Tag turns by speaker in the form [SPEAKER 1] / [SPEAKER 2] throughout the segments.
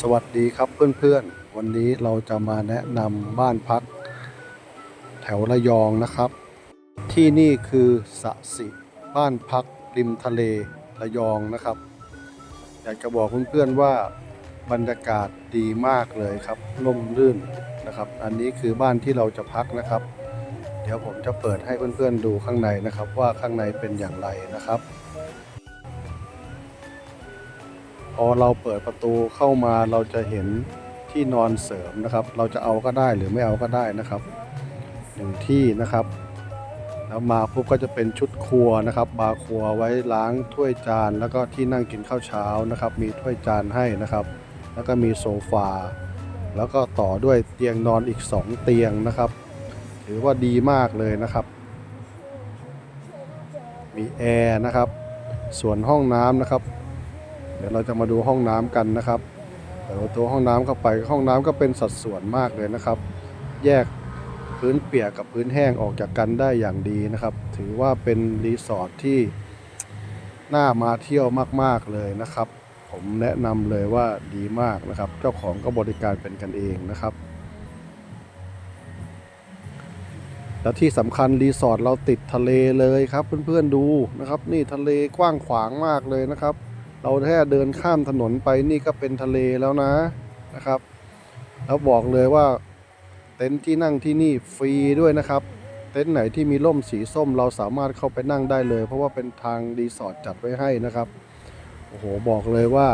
[SPEAKER 1] สวัสดีครับเพื่อนๆ วันนี้เราจะมาแนะนำบ้านพัก แถวระยองนะครับ ที่นี่คือสะสิบ้านพักริมทะเลระยองนะครับ อยากจะบอกเพื่อนๆว่าบรรยากาศดีมากเลยครับร่มรื่นนะครับ อันนี้คือบ้านที่เราจะพักนะครับ เดี๋ยวผมจะเปิดให้เพื่อนๆดูข้างในนะครับ ว่าข้างในเป็นอย่างไรนะครับ พอเราเปิดประตูเข้ามาเราจะเห็นที่นอนเสริมนะครับ เราจะเอาก็ได้หรือไม่เอาก็ได้นะครับหนึ่งที่นะครับ แล้วมาปุ๊บก็จะเป็นชุดครัวนะครับ บาร์ครัวไว้ล้างถ้วยจาน แล้วก็ที่นั่งกินข้าวเช้านะครับ มีถ้วยจานให้นะครับ แล้วก็มีโซฟาแล้วก็ต่อด้วยเตียงนอนอีก 2 เตียงนะครับ ถือว่าดีมากเลยนะครับ มีแอร์นะครับ ส่วนห้องน้ำนะครับ เดี๋ยวเราจะมาดูห้องน้ำกันนะครับเปิดประตูห้องน้ำเข้าไปห้องน้ำก็เป็นสัดส่วนมากเลยนะครับ แยกพื้นเปียกกับพื้นแห้งออกจากกันได้อย่างดีนะครับ ถือว่าเป็นรีสอร์ทที่น่ามาเที่ยวมาก ๆเลยนะครับ ผมแนะนำเลยว่าดีมากนะครับ เจ้าของก็บริการเป็นกันเองนะครับ แล้วที่สำคัญรีสอร์ทเราติดทะเลเลยครับ เพื่อนๆดูนะครับ นี่ทะเลกว้างขวางมากเลยนะครับ เราแค่เดินข้ามถนนไปนี่ก็เป็นทะเลแล้วนะนะครับ แล้วบอกเลยว่าเต็นท์ที่นั่งที่นี่ฟรีด้วยนะครับ เต็นท์ไหนที่มีร่มสีส้มเราสามารถเข้าไปนั่งได้เลย เพราะว่าเป็นทางรีสอร์ทจัดไว้ให้นะครับโอ้โหบอกเลยว่า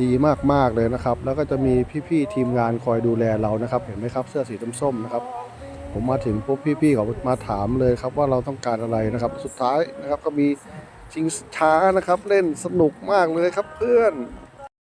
[SPEAKER 1] ดีมากๆเลยนะครับ แล้วก็จะมีพี่ๆทีมงานคอยดูแลเรานะครับ เห็นไหมครับ เสื้อสีส้มๆนะครับ ผมมาถึงปุ๊บพี่ๆเขามาถามเลยครับว่าเราต้องการอะไรนะครับ สุดท้ายนะครับก็มี ชิงช้านะครับ เล่นสนุกมากเลยครับเพื่อน